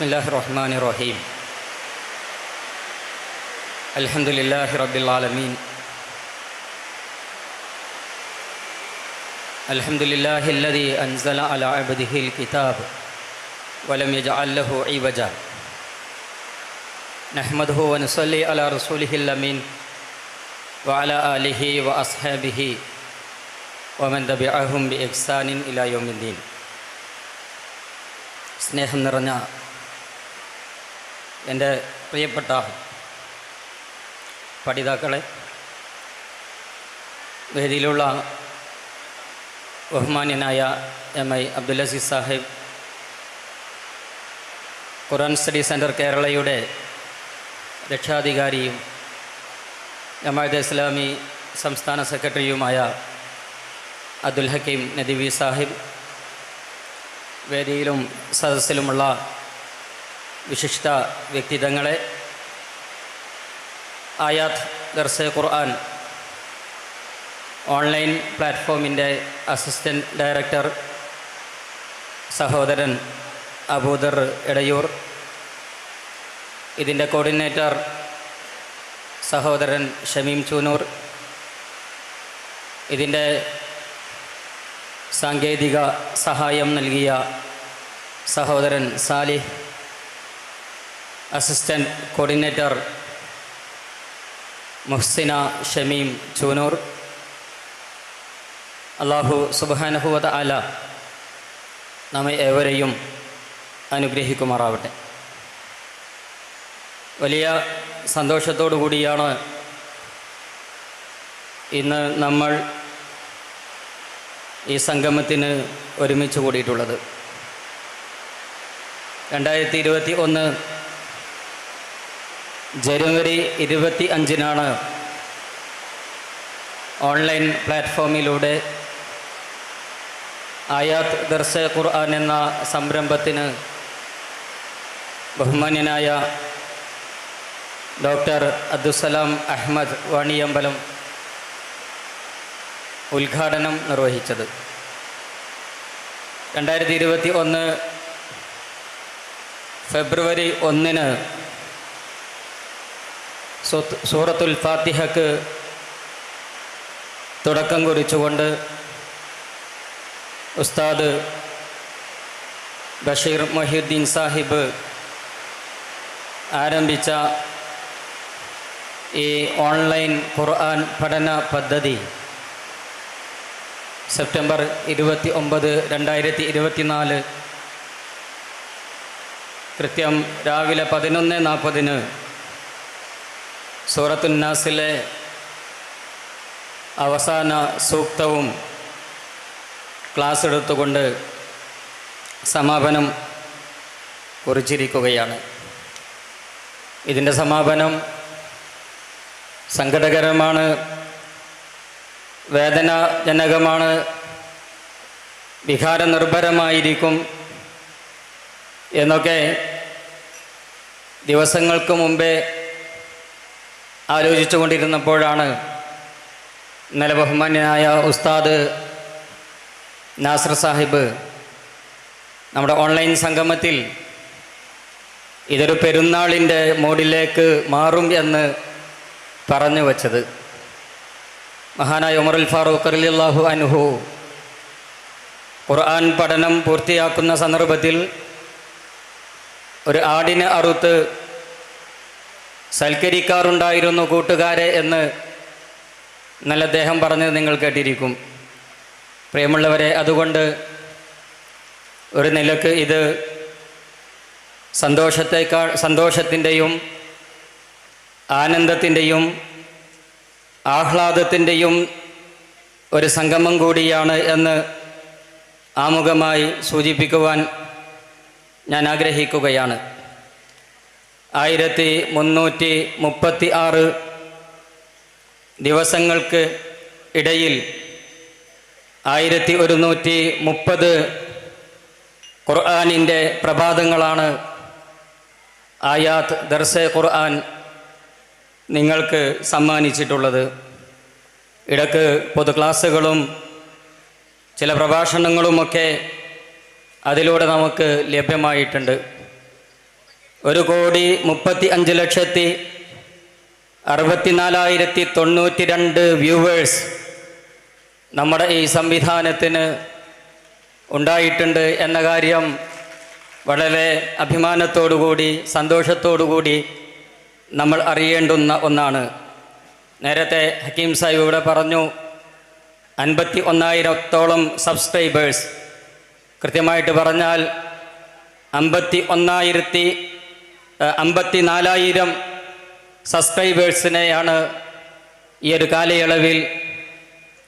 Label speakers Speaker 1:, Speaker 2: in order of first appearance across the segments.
Speaker 1: بسم الله الرحمن الرحيم الحمد لله رب العالمين الحمد لله الذي أنزل على عبده الكتاب ولم يجعل له عوجا نحمده ونصلي على رسوله الأمين وعلى آله وأصحابه ومن تبعهم بإحسان إلى يوم الدين സ്നേഹം നിറഞ്ഞ എന്റെ പ്രിയപ്പെട്ട പഠിതാക്കളെ വേദിയിലുള്ള ബഹുമാന്യനായ M I Abdul Aziz Sahib Quran study centre കേരളയുടെ രക്ഷാധികാരിയും ജമാഅത്ത് ഇസ്ലാമി സംസ്ഥാന സെക്രട്ടറിയുമായ അബ്ദുൽ ഹക്കീം നദിവി സാഹിബ് വേദിയിലും സദസ്സിലുമുള്ള വിശിഷ്ട വ്യക്തിത്വങ്ങളെ ആയാത്ത് ഗർസെ ഖുർആൻ ഓൺലൈൻ പ്ലാറ്റ്ഫോമിന്റെ അസിസ്റ്റന്റ് ഡയറക്ടർ സഹോദരൻ അബൂദർ എടയൂർ ഇതിന്റെ കോർഡിനേറ്റർ സഹോദരൻ ഷമീം ചൂനൂർ ഇതിന്റെ സാങ്കേതിക സഹായം നൽകിയ സഹോദരൻ സാലിഹ് അസിസ്റ്റന്റ് കോർഡിനേറ്റർ മുഹ്സിന ഷമീം ചൂനൂർ അള്ളാഹു സുബാനഹുവത അല നമ്മെ ഏവരെയും അനുഗ്രഹിക്കുമാറാവട്ടെ. വലിയ സന്തോഷത്തോടു കൂടിയാണ് ഇന്ന് നമ്മൾ ഈ സംഗമത്തിന് ഒരുമിച്ച് കൂടിയിട്ടുള്ളത്. രണ്ടായിരത്തി ഇരുപത്തി ഒന്ന് ജനുവരി ഇരുപത്തി അഞ്ചിനാണ് ഓൺലൈൻ പ്ലാറ്റ്ഫോമിലൂടെ ആയാത്ത് ദർശ ഖുർആൻ എന്ന സംരംഭത്തിന് ബഹുമാന്യനായ ഡോക്ടർ അബ്ദുസലാം അഹമ്മദ് വാണിയമ്പലം ഉദ്ഘാടനം നിർവഹിച്ചത്. രണ്ടായിരത്തി ഇരുപത്തി ഒന്ന് ഫെബ്രുവരി ഒന്നിന് സൂറത്തുൽ ഫാത്തിഹക്ക് തുടക്കം കുറിച്ചുകൊണ്ട് ഉസ്താദ് ബഷീർ മൊഹീദ്ദീൻ സാഹിബ് ആരംഭിച്ച ഈ ഓൺലൈൻ ഖുർആൻ പഠന പദ്ധതി. സെപ്റ്റംബർ ഇരുപത്തി ഒമ്പത് രണ്ടായിരത്തി ഇരുപത്തിനാല് കൃത്യം രാവിലെ പതിനൊന്ന് നാൽപ്പതിന് സൂറത്തുന്നാസിലെ അവസാന സൂക്തവും ക്ലാസ് എടുത്തുകൊണ്ട് സമാപനം കുറിച്ചിരിക്കുകയാണ്. ഇതിന്റെ സമാപനം സങ്കടകരമാണ് വേദനാജനകമാണ് വികാരനിർഭരമായിരിക്കും എന്നൊക്കെ ദിവസങ്ങൾക്ക് മുമ്പേ ആലോചിച്ചു കൊണ്ടിരുന്നപ്പോഴാണ് ഇന്നലെ ബഹുമാന്യനായ ഉസ്താദ് നാസർ സാഹിബ് നമ്മുടെ ഓൺലൈൻ സംഗമത്തിൽ ഇതൊരു പെരുന്നാളിന്റെ മോഡിലേക്ക് മാറും എന്ന് പറഞ്ഞു വച്ചത്. മഹാനായ ഉമറുൽ ഫാറൂഖ് അലിയല്ലാഹു അനുഹു ഖുർആൻ പഠനം പൂർത്തിയാക്കുന്ന സന്ദർഭത്തിൽ ഒരു ആടിനെ അറുത്ത് സൽക്കരിക്കാറുണ്ടായിരുന്നു കൂട്ടുകാരെ എന്ന് നല്ല അദ്ദേഹം പറഞ്ഞത് നിങ്ങൾ കേട്ടിരിക്കും. പ്രിയമുള്ളവരെ അതുകൊണ്ട് ഒരു നിലയ്ക്ക് ഇത് സന്തോഷത്തേക്കാൾ സന്തോഷത്തിന്റെയും ആനന്ദത്തിന്റെയും ആഹ്ലാദത്തിന്റെയും ഒരു സംഗമം കൂടിയാണ് എന്ന് ആമുഖമായി സൂചിപ്പിക്കുവാൻ ഞാൻ ആഗ്രഹിക്കുകയാണ്. ആയിരത്തി മുന്നൂറ്റി മുപ്പത്തി ആറ് ദിവസങ്ങൾക്ക് ഇടയിൽ ആയിരത്തി ഒരുന്നൂറ്റി മുപ്പത് ഖുർആാനിന്റെ പ്രഭാതങ്ങളാണ് ആയാത്ത് ദർസെ ഖുർആൻ നിങ്ങൾക്ക് സമ്മാനിച്ചിട്ടുള്ളത്. ഇടയ്ക്ക് പൊതു ക്ലാസ്സുകളും ചില പ്രഭാഷണങ്ങളുമൊക്കെ അതിലൂടെ നമുക്ക് ലഭ്യമായിട്ടുണ്ട്. ഒരു കോടി മുപ്പത്തി അഞ്ച് ലക്ഷത്തി അറുപത്തിനാലായിരത്തി തൊണ്ണൂറ്റി രണ്ട് വ്യൂവേഴ്സ് നമ്മുടെ ഈ സംവിധാനത്തിന് ഉണ്ടായിട്ടുണ്ട് എന്ന കാര്യം വളരെ അഭിമാനത്തോടുകൂടി സന്തോഷത്തോടുകൂടി നമ്മൾ അറിയേണ്ടുന്ന ഒന്നാണ്. നേരത്തെ ഹക്കീം സാഹിബ് ഇവിടെ പറഞ്ഞു അൻപത്തി ഒന്നായിരത്തോളം സബ്സ്ക്രൈബേഴ്സ്. കൃത്യമായിട്ട് പറഞ്ഞാൽ അമ്പത്തി ഒന്നായിരത്തി അമ്പത്തി നാലായിരം സബ്സ്ക്രൈബേഴ്സിനെയാണ് ഈ ഒരു കാലയളവിൽ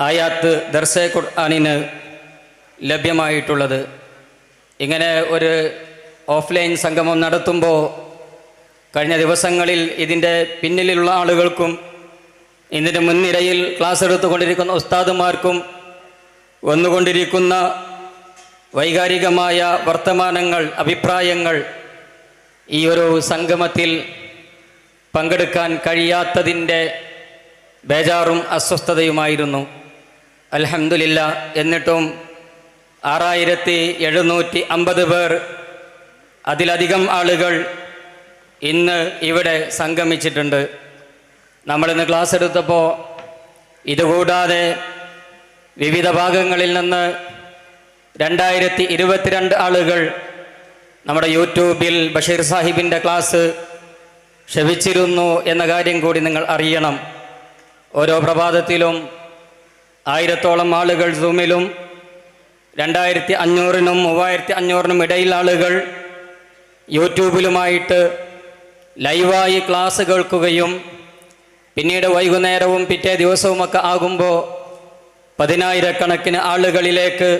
Speaker 1: ആയാത്ത് ദർശേ ഖുർആാനിന് ലഭ്യമായിട്ടുള്ളത്. ഇങ്ങനെ ഒരു ഓഫ്ലൈൻ സംഗമം നടത്തുമ്പോൾ കഴിഞ്ഞ ദിവസങ്ങളിൽ ഇതിന്റെ പിന്നിലുള്ള ആളുകൾക്കും ഇതിന്റെ മുൻനിരയിൽ ക്ലാസ് എടുത്തുകൊണ്ടിരിക്കുന്ന ഉസ്താദുമാർക്കും വന്നുകൊണ്ടിരിക്കുന്ന വൈകാരികമായ വർത്തമാനങ്ങൾ അഭിപ്രായങ്ങൾ ഈ ഒരു സംഗമത്തിൽ പങ്കെടുക്കാൻ കഴിയാത്തതിന്റെ ബേജാറും അസ്വസ്ഥതയുമായിരുന്നു. അൽഹംദുലില്ല എന്നിട്ടും ആറായിരത്തി എഴുന്നൂറ്റി അമ്പത് പേർ അതിലധികം ആളുകൾ ഇന്ന് ഇവിടെ സംഗമിച്ചിട്ടുണ്ട്. നമ്മളിന്ന് ക്ലാസ് എടുത്തപ്പോൾ ഇതുകൂടാതെ വിവിധ ഭാഗങ്ങളിൽ നിന്ന് രണ്ടായിരത്തി ഇരുപത്തിരണ്ട് ആളുകൾ നമ്മുടെ യൂട്യൂബിൽ ബഷീർ സാഹിബിന്റെ ക്ലാസ് ക്ഷമിച്ചിരുന്നു എന്ന കാര്യം കൂടി നിങ്ങൾ അറിയണം. ഓരോ പ്രഭാതത്തിലും ആയിരത്തോളം ആളുകൾ സൂമിലും രണ്ടായിരത്തി അഞ്ഞൂറിനും മൂവായിരത്തി അഞ്ഞൂറിനും ഇടയിൽ ആളുകൾ യൂട്യൂബിലുമായിട്ട് ലൈവായി ക്ലാസ് കേൾക്കുകയും പിന്നീട് വൈകുന്നേരവും പിറ്റേ ദിവസവുമൊക്കെ ആകുമ്പോൾ പതിനായിരക്കണക്കിന് ആളുകളിലേക്ക്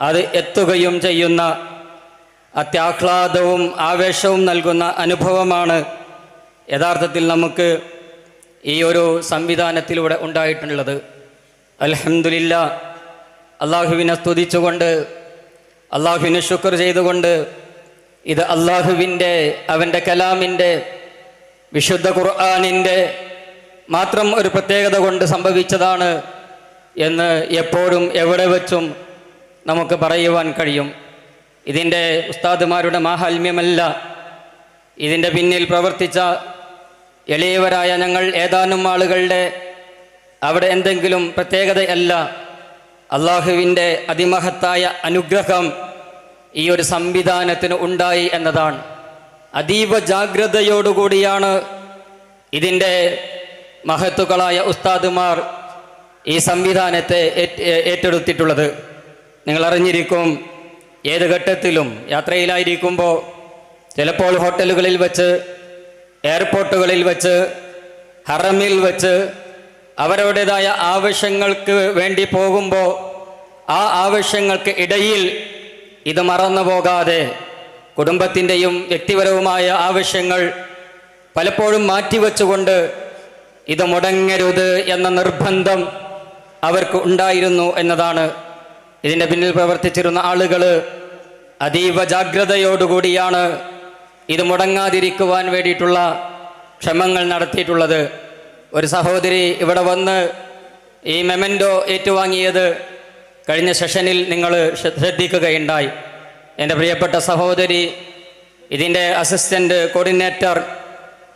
Speaker 1: അത് എത്തുകയും ചെയ്യുന്ന അത്യാഹ്ലാദവും ആവേശവും നൽകുന്ന അനുഭവമാണ് യഥാർത്ഥത്തിൽ നമുക്ക് ഈ ഒരു സംവിധാനത്തിലൂടെ ഉണ്ടായിട്ടുള്ളത്. അലഹമില്ല അള്ളാഹുവിനെ സ്തുതിച്ചുകൊണ്ട് അള്ളാഹുവിനെ ശുക്ർ ചെയ്തുകൊണ്ട് ഇത് അള്ളാഹുവിന്റെ അവന്റെ കലാമിന്റെ വിശുദ്ധ ഖുർആാനിന്റെ മാത്രം ഒരു പ്രത്യേകത കൊണ്ട് സംഭവിച്ചതാണ് എന്ന് എപ്പോഴും എവിടെ വെച്ചും നമുക്ക് പറയുവാൻ കഴിയും. ഇതിന്റെ ഉസ്താദുമാരുടെ മാഹാത്മ്യമല്ല. ഇതിന്റെ പിന്നിൽ പ്രവർത്തിച്ച എളിയവരായ ഞങ്ങൾ ഏതാനും ആളുകളുടെ അവിടെ എന്തെങ്കിലും പ്രത്യേകതയല്ല. അള്ളാഹുവിന്റെ അതിമഹത്തായ അനുഗ്രഹം ഈ ഒരു സംവിധാനത്തിന് ഉണ്ടായി എന്നതാണ്. അതീവ ജാഗ്രതയോടുകൂടിയാണ് ഇതിന്റെ മഹത്തുക്കളായ ഉസ്താദുമാർ ഈ സംവിധാനത്തെ ഏറ്റ്- ഏറ്റെടുത്തിട്ടുള്ളത്. നിങ്ങൾ അറിഞ്ഞിരിക്കും ഏത് ഘട്ടത്തിലും യാത്രയിലായിരിക്കുമ്പോൾ ചിലപ്പോൾ ഹോട്ടലുകളിൽ വെച്ച് എയർപോർട്ടുകളിൽ വെച്ച് ഹറമിൽ വെച്ച് അവരുടേതായ ആവശ്യങ്ങൾക്ക് വേണ്ടി പോകുമ്പോൾ ആ ആവശ്യങ്ങൾക്ക് ഇടയിൽ ഇത് മറന്നു പോകാതെ കുടുംബത്തിന്റെയും വ്യക്തിപരവുമായ ആവശ്യങ്ങൾ പലപ്പോഴും മാറ്റിവെച്ചുകൊണ്ട് ഇത് മുടങ്ങരുത് എന്ന നിർബന്ധം അവർക്ക് ഉണ്ടായിരുന്നു എന്നതാണ് ഇതിന്റെ പിന്നിൽ പ്രവർത്തിച്ചിരുന്ന ആളുകൾ അതീവ ജാഗ്രതയോടുകൂടിയാണ് ഇത് മുടങ്ങാതിരിക്കുവാൻ വേണ്ടിയിട്ടുള്ള ശ്രമങ്ങൾ നടത്തിയിട്ടുള്ളത്. ഒരു സഹോദരി ഇവിടെ വന്ന് ഈ മെമെൻഡോ ഏറ്റുവാങ്ങിയത് കഴിഞ്ഞ സെഷനിൽ നിങ്ങൾ ശ്രദ്ധിക്കുകയുണ്ടായി. എന്റെ പ്രിയപ്പെട്ട സഹോദരി ഇതിന്റെ അസിസ്റ്റന്റ് കോർഡിനേറ്റർ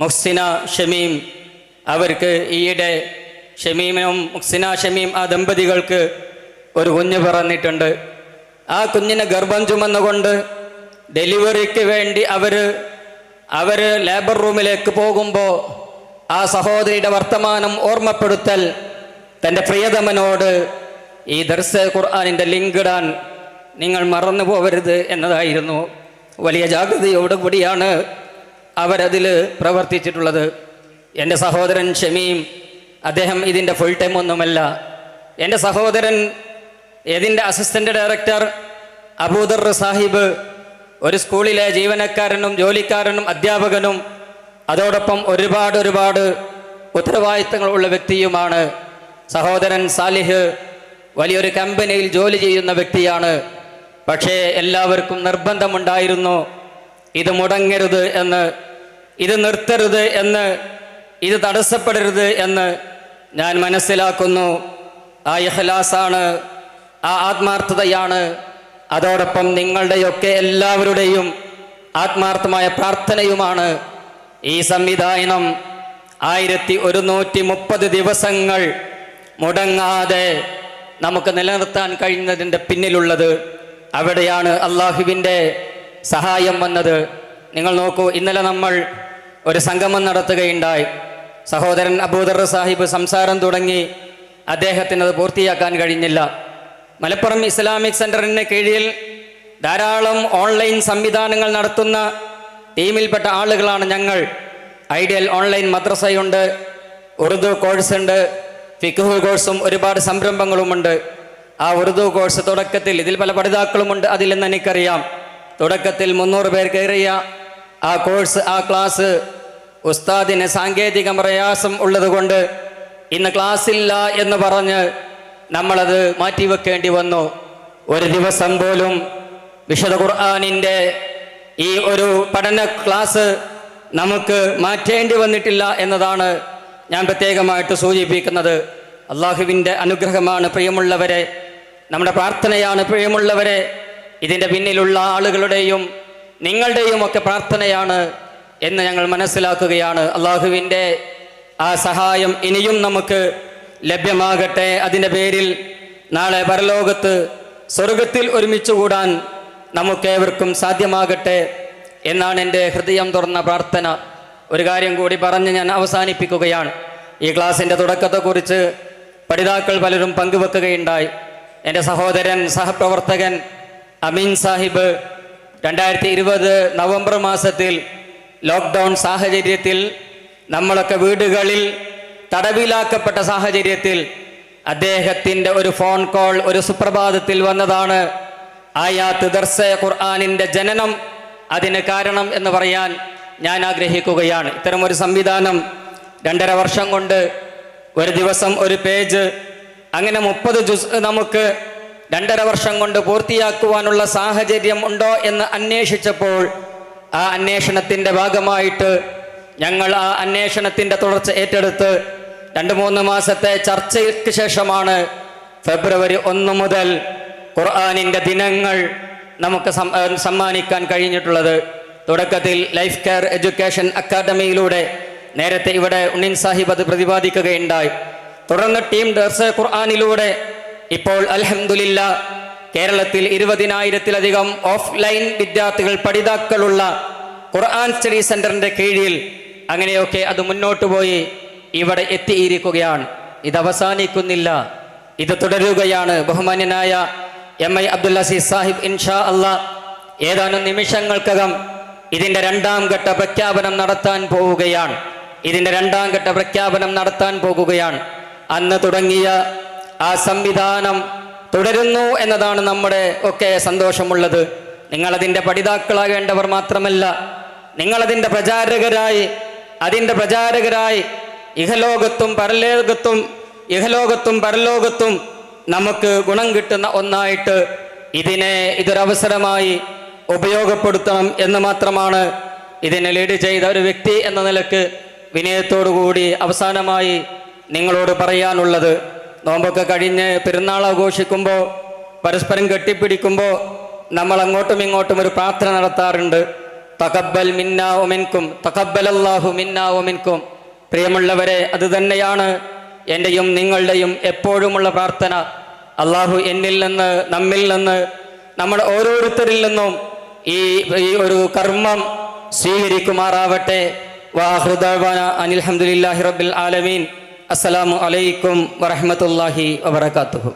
Speaker 1: മുഹ്സിന ഷമീം അവർക്ക് ഈയിടെ ഷമീമിനും മുഹ്സിന ഷമീം ആ ദമ്പതികൾക്ക് ഒരു കുഞ്ഞ് പിറന്നിട്ടുണ്ട്. ആ കുഞ്ഞിനെ ഗർഭം ചുമന്നുകൊണ്ട് ഡെലിവറിക്ക് വേണ്ടി അവർ അവർ ലേബർ റൂമിലേക്ക് പോകുമ്പോൾ ആ സഹോദരിയുടെ വർത്തമാനം ഓർമ്മപ്പെടുത്തൽ തന്റെ പ്രിയതമനോട് ഈ ദർസ് ഖുർആാനിന്റെ ലിങ്ക് ഇടാൻ നിങ്ങൾ മറന്നു പോകരുത് എന്നതായിരുന്നു വലിയ ജാഗ്രതയോടുകൂടിയാണ് അവരതിൽ പ്രവർത്തിച്ചിട്ടുള്ളത്. എന്റെ സഹോദരൻ ഷമീം അദ്ദേഹം ഇതിന്റെ ഫുൾ ടൈം ഒന്നുമല്ല. എന്റെ സഹോദരൻ ഇതിന്റെ അസിസ്റ്റന്റ് ഡയറക്ടർ? അബൂദർ സാഹിബ് ഒരു സ്കൂളിലെ ജീവനക്കാരനും ജോലിക്കാരനും അധ്യാപകനും അതോടൊപ്പം ഒരുപാട് ഒരുപാട് ഉത്തരവാദിത്തങ്ങൾ ഉള്ള വ്യക്തിയുമാണ്. സഹോദരൻ സാലിഹ് വലിയൊരു കമ്പനിയിൽ ജോലി ചെയ്യുന്ന വ്യക്തിയാണ്. പക്ഷേ എല്ലാവർക്കും നിർബന്ധമുണ്ടായിരുന്നു ഇത് മുടങ്ങരുത് എന്ന് ഇത് നിർത്തരുത് എന്ന് ഇത് തടസ്സപ്പെടരുത് എന്ന് ഞാൻ മനസ്സിലാക്കുന്നു. ആ ഇഖ്ലാസാണ് ആ ആത്മാർത്ഥതയാണ്. അതോടൊപ്പം നിങ്ങളുടെയൊക്കെ എല്ലാവരുടെയും ആത്മാർത്ഥമായ പ്രാർത്ഥനയുമാണ്. ഈ സംവിധാനം ആയിരത്തി ഒരുന്നൂറ്റി മുപ്പത് ദിവസങ്ങൾ മുടങ്ങാതെ നമുക്ക് നിലനിർത്താൻ കഴിയുന്നതിന്റെ പിന്നിലുള്ളത് അവിടെയാണ് അള്ളാഹുവിന്റെ സഹായം വന്നത്. നിങ്ങൾ നോക്കൂ ഇന്നലെ നമ്മൾ ഒരു സംഗമം നടത്തുകയുണ്ടായി. സഹോദരൻ അബൂദർ സാഹിബ് സംസാരം തുടങ്ങി. അദ്ദേഹത്തിന് അത് പൂർത്തിയാക്കാൻ കഴിഞ്ഞില്ല. മലപ്പുറം ഇസ്ലാമിക് സെന്ററിന് കീഴിൽ ധാരാളം ഓൺലൈൻ സംവിധാനങ്ങൾ നടത്തുന്ന ടീമിൽപ്പെട്ട ആളുകളാണ് ഞങ്ങൾ. ഐഡിയൽ ഓൺലൈൻ മദ്രസയുണ്ട് ഉറുദു കോഴ്സ് ഉണ്ട് ഫിഖ് കോഴ്സും ഒരുപാട് സംരംഭങ്ങളുമുണ്ട്. ആ ഉറുദു കോഴ്സ് തുടക്കത്തിൽ ഇതിൽ പല പഠിതാക്കളുമുണ്ട് അതിൽ നിന്ന് എനിക്കറിയാം. തുടക്കത്തിൽ മുന്നൂറ് പേർ കയറിയ ആ കോഴ്സ് ആ ക്ലാസ് ഉസ്താദിന് സാങ്കേതിക പ്രയാസം ഉള്ളതുകൊണ്ട് ഇന്ന് ക്ലാസ്സില്ല എന്ന് പറഞ്ഞ് നമ്മളത് മാറ്റിവെക്കേണ്ടി വന്നു ഒരു ദിവസം പോലും വിശദ ഖുർആാനിന്റെ ഈ ഒരു പഠന ക്ലാസ് നമുക്ക് മാറ്റേണ്ടി വന്നിട്ടില്ല എന്നതാണ് ഞാൻ പ്രത്യേകമായിട്ട് സൂചിപ്പിക്കുന്നത്. അള്ളാഹുവിന്റെ അനുഗ്രഹമാണ് പ്രിയമുള്ളവരെ നമ്മുടെ പ്രാർത്ഥനയാണ് പ്രിയമുള്ളവരെ. ഇതിന്റെ പിന്നിലുള്ള ആളുകളുടെയും നിങ്ങളുടെയും ഒക്കെ പ്രാർത്ഥനയാണ് എന്ന് ഞങ്ങൾ മനസ്സിലാക്കുകയാണ്. അള്ളാഹുവിന്റെ ആ സഹായം ഇനിയും നമുക്ക് ലഭ്യമാകട്ടെ അതിന്റെ പേരിൽ നാളെ പരലോകത്ത് സ്വർഗത്തിൽ ഒരുമിച്ച് കൂടാൻ നമുക്കേവർക്കും സാധ്യമാകട്ടെ എന്നാണ് എന്റെ ഹൃദയം തുറന്ന പ്രാർത്ഥന. ഒരു കാര്യം കൂടി പറഞ്ഞ് ഞാൻ അവസാനിപ്പിക്കുകയാണ്. ഈ ക്ലാസിന്റെ തുടക്കത്തെക്കുറിച്ച് പഠിതാക്കൾ പലരും പങ്കുവെക്കുകയുണ്ടായി. എന്റെ സഹോദരൻ സഹപ്രവർത്തകൻ അമീൻ സാഹിബ് രണ്ടായിരത്തി ഇരുപത് നവംബർ മാസത്തിൽ ലോക്ക്ഡൗൺ സാഹചര്യത്തിൽ നമ്മളൊക്കെ വീടുകളിൽ തടവിലാക്കപ്പെട്ട സാഹചര്യത്തിൽ അദ്ദേഹത്തിന്റെ ഒരു ഫോൺ കോൾ ഒരു സുപ്രഭാതത്തിൽ വന്നതാണ്. ആയാത്ത് ദർസ ഖുർആാനിന്റെ ജനനം അതിന് കാരണം എന്ന് പറയാൻ ഞാൻ ആഗ്രഹിക്കുകയാണ്. ഇത്തരം ഒരു സംവിധാനം രണ്ടര വർഷം കൊണ്ട് ഒരു ദിവസം ഒരു പേജ് അങ്ങനെ മുപ്പത് ജുസ് നമുക്ക് രണ്ടര വർഷം കൊണ്ട് പൂർത്തിയാക്കുവാനുള്ള സാഹചര്യം ഉണ്ടോ എന്ന് അന്വേഷിച്ചപ്പോൾ ആ അന്വേഷണത്തിന്റെ ഭാഗമായിട്ട് ഞങ്ങൾ ആ അന്വേഷണത്തിന്റെ തുടർച്ച ഏറ്റെടുത്ത് രണ്ട് മൂന്ന് മാസത്തെ ചർച്ചയ്ക്ക് ശേഷമാണ് ഫെബ്രുവരി ഒന്ന് മുതൽ ഖുർആാനിന്റെ ദിനങ്ങൾ നമുക്ക് സമ്മാനിക്കാൻ കഴിഞ്ഞിട്ടുള്ളത്. തുടക്കത്തിൽ ലൈഫ് കെയർ എഡ്യൂക്കേഷൻ അക്കാദമിയിലൂടെ നേരത്തെ ഇവിടെ ഉണ്ണിൻ സാഹിബ് അത് പ്രതിപാദിക്കുകയുണ്ടായി. തുടർന്ന് ടീം ദർസ ഖുർആാനിലൂടെ ഇപ്പോൾ അലഹമുല്ല കേരളത്തിൽ ഇരുപതിനായിരത്തിലധികം ഓഫ്ലൈൻ വിദ്യാർത്ഥികൾ പഠിതാക്കളുള്ള ഖുർആൻ സ്റ്റഡി സെന്ററിന്റെ കീഴിൽ അങ്ങനെയൊക്കെ അത് മുന്നോട്ട് പോയി. ഇവിടെ എത്തിയിരിക്കുകയാണ്. ഇത് അവസാനിക്കുന്നില്ല. ഇത് തുടരുകയാണ്. ബഹുമാന്യനായ എം ഐ അബ്ദുൽ അസീസ് സാഹിബ് ഇൻഷാ അല്ല. ഏതാനും നിമിഷങ്ങൾക്കകം ഇതിന്റെ രണ്ടാം ഘട്ട പ്രഖ്യാപനം നടത്താൻ പോവുകയാണ്. ഇതിന്റെ രണ്ടാം ഘട്ട പ്രഖ്യാപനം നടത്താൻ പോകുകയാണ് അന്ന് തുടങ്ങിയ ആ സംവിധാനം തുടരുന്നു എന്നതാണ് നമ്മുടെ ഒക്കെ സന്തോഷമുള്ളത്. നിങ്ങളതിന്റെ പഠിതാക്കളാകേണ്ടവർ മാത്രമല്ല നിങ്ങളതിന്റെ പ്രചാരകരായി അതിന്റെ പ്രചാരകരായി ഇഹലോകത്തും പരലോകത്തും ഇഹലോകത്തും പരലോകത്തും നമുക്ക് ഗുണം കിട്ടുന്ന ഒന്നായിട്ട് ഇതിനെ ഇതൊരവസരമായി ഉപയോഗപ്പെടുത്തണം എന്ന് മാത്രമാണ് ഇതിനെ ലീഡ് ചെയ്ത ഒരു വ്യക്തി എന്ന നിലയ്ക്ക് വിനയത്തോടു കൂടി അവസാനമായി നിങ്ങളോട് പറയാനുള്ളത്. നോമ്പൊക്കെ കഴിഞ്ഞ് പെരുന്നാൾ ആഘോഷിക്കുമ്പോൾ പരസ്പരം കെട്ടിപ്പിടിക്കുമ്പോൾ നമ്മൾ അങ്ങോട്ടും ഇങ്ങോട്ടും ഒരു പ്രാർത്ഥന നടത്താറുണ്ട്. തകബൽ മിന്ന ഒമിൻകും തകബൽ അള്ളാഹു മിന്ന ഒമിൻകും പ്രിയമുള്ളവരെ അത് തന്നെയാണ് എന്റെയും നിങ്ങളുടെയും എപ്പോഴുമുള്ള പ്രാർത്ഥന. അള്ളാഹു എന്നിൽ നിന്ന് നമ്മിൽ നിന്ന് നമ്മൾ ഓരോരുത്തരിൽ നിന്നും ഈ ഈ ഒരു കർമ്മം സ്വീകരിക്കുമാറാവട്ടെ. വാഹൃദാന അനിൽഹമുല്ലാഹി റബ്ബിൽ ആലമീൻ. അസ്സലാമു അലൈക്കും വറഹ്മത്തുള്ളാഹി വബറകാതുഹു